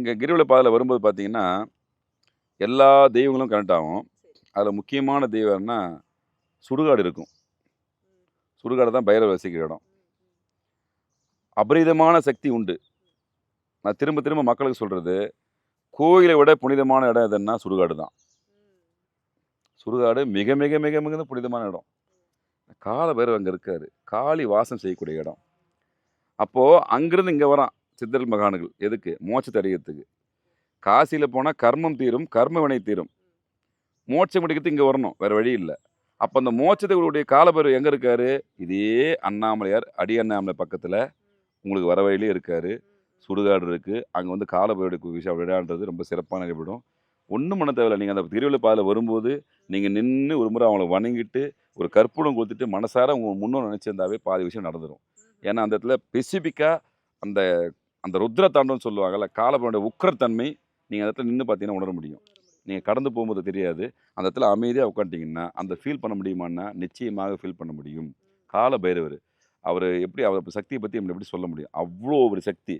இங்கே கிரிவல பாதையில் வரும்போது பார்த்தீங்கன்னா எல்லா தெய்வங்களும் கனெக்ட் ஆகும். அதில் முக்கியமான தெய்வம்னா சுடுகாடு இருக்கும். சுடுகாடு தான் பைரவர் வசிக்கிற இடம். அபரிதமான சக்தி உண்டு. நான் திரும்ப திரும்ப மக்களுக்கு சொல்கிறது கோயிலை விட புனிதமான இடம் எதுன்னா சுடுகாடு தான். சுடுகாடு மிக மிக மிக மிக புனிதமான இடம். கால பைரவர் அங்கே இருக்காரு. காளி வாசம் செய்யக்கூடிய இடம். அப்போது அங்கிருந்து இங்கே வரான். சித்தர்கள் மகான்கள். எதுக்கு? மோட்சத்தை அடையிறதுக்கு. காசியில் போனால் கர்மம் தீரும் கர்ம வினை தீரும். மோட்சம் கிடைக்கிறது இங்கே வரணும். வேறு வழி இல்லை. அப்போ அந்த மோட்சத்துடைய காலபைரவர் எங்கே இருக்காரு? இதே அண்ணாமலையார் அடி அண்ணாமலை பக்கத்தில் உங்களுக்கு வர வழியிலே இருக்கார். சுடுகாடு இருக்குது அங்கே வந்து காலபைரவருடைய விஷயம் விளையாடுறது ரொம்ப சிறப்பான நடைபெறும் ஒன்றும் பண்ண தேவையில்லை. நீங்கள் அந்த திருவிழா பாதையில் வரும்போது நீங்கள் நின்று ஒரு முறை அவங்கள வணங்கிட்டு ஒரு கற்பூரம் கொடுத்துட்டு மனசார உங்கள் முன்னோர் நினச்சிருந்தாவே பாதி விஷயம் நடந்துடும் ஏன்னா அந்த இடத்துல ஸ்பெசிஃபிக்காக அந்த அந்த ருத்ர தாண்டவம்னு சொல்லுவாங்கல்ல காலப்பனுடைய உக்கிரத்தன்மை நீங்கள் அந்த இடத்துல நின்று பார்த்தீங்கன்னா உணர முடியும். நீங்கள் கடந்து போகும்போது தெரியாது. அந்த இடத்துல அமைதியாக உட்காந்துட்டிங்கன்னா அந்த ஃபீல் பண்ண முடியுமான்னா நிச்சயமாக ஃபீல் பண்ண முடியும். கால பைரவர் அவர் எப்படி அவர் சக்தியை பற்றி நம்ம எப்படி சொல்ல முடியும்? அவ்வளோ ஒரு சக்தி.